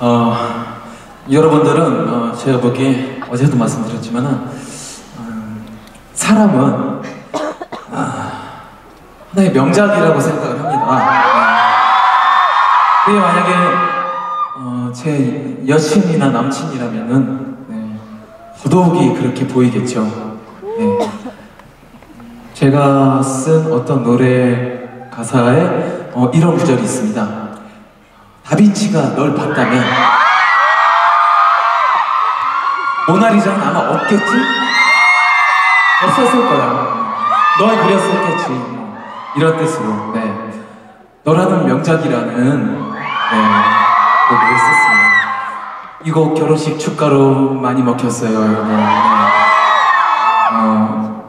어, 여러분들은 어, 제가 보기에 어제도 말씀드렸지만은 음, 사람은 아, 하나의 명작이라고 생각을 합니다. 그게 만약에 어, 제 여친이나 남친이라면은 네, 더더욱이 그렇게 보이겠죠. 네. 제가 쓴 어떤 노래 가사에 어, 이런 구절이 있습니다. 다빈치가 널 봤다면 모나리자는 아마 없겠지? 없었을 거야. 널 그렸었겠지. 이런 뜻으로. 네. 너라는 명작이라는 네, 곡을 썼습니다. 이 곡 결혼식 축가로 많이 먹혔어요, 여러분. 네. 어,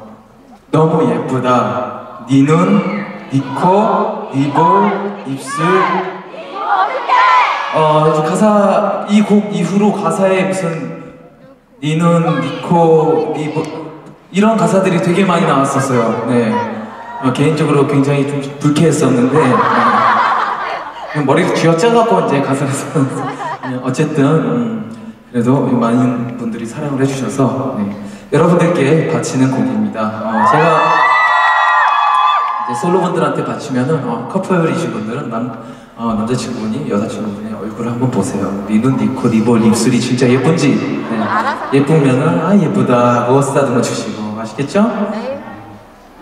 너무 예쁘다. 네 눈, 네 코, 네 볼, 입술. 어, 가사, 이 곡 이후로 가사에 무슨 네 눈, 네 코, 네 볼, 이런 가사들이 되게 많이 나왔었어요. 네. 어, 개인적으로 굉장히 좀 불쾌했었는데, 네. 머리가 쥐어짜갖고 이제 가사를 썼는데, 어쨌든, 음, 그래도 많은 분들이 사랑을 해주셔서, 네. 여러분들께 바치는 곡입니다. 어, 제가 이제 솔로 분들한테 바치면은 어, 커플이신 분들은 남, 어, 남자친구분이 여자친구분의 얼굴을 한번 보세요. 니눈, 니코, 니볼, 입술이 진짜 예쁜지 네. 예쁘면은 아 예쁘다 하고 쓰다듬어 주시고 아시겠죠? 네.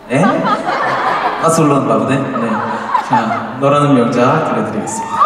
네? 하솔론 바보네? 네. 자, 너라는 명작 들려드리겠습니다.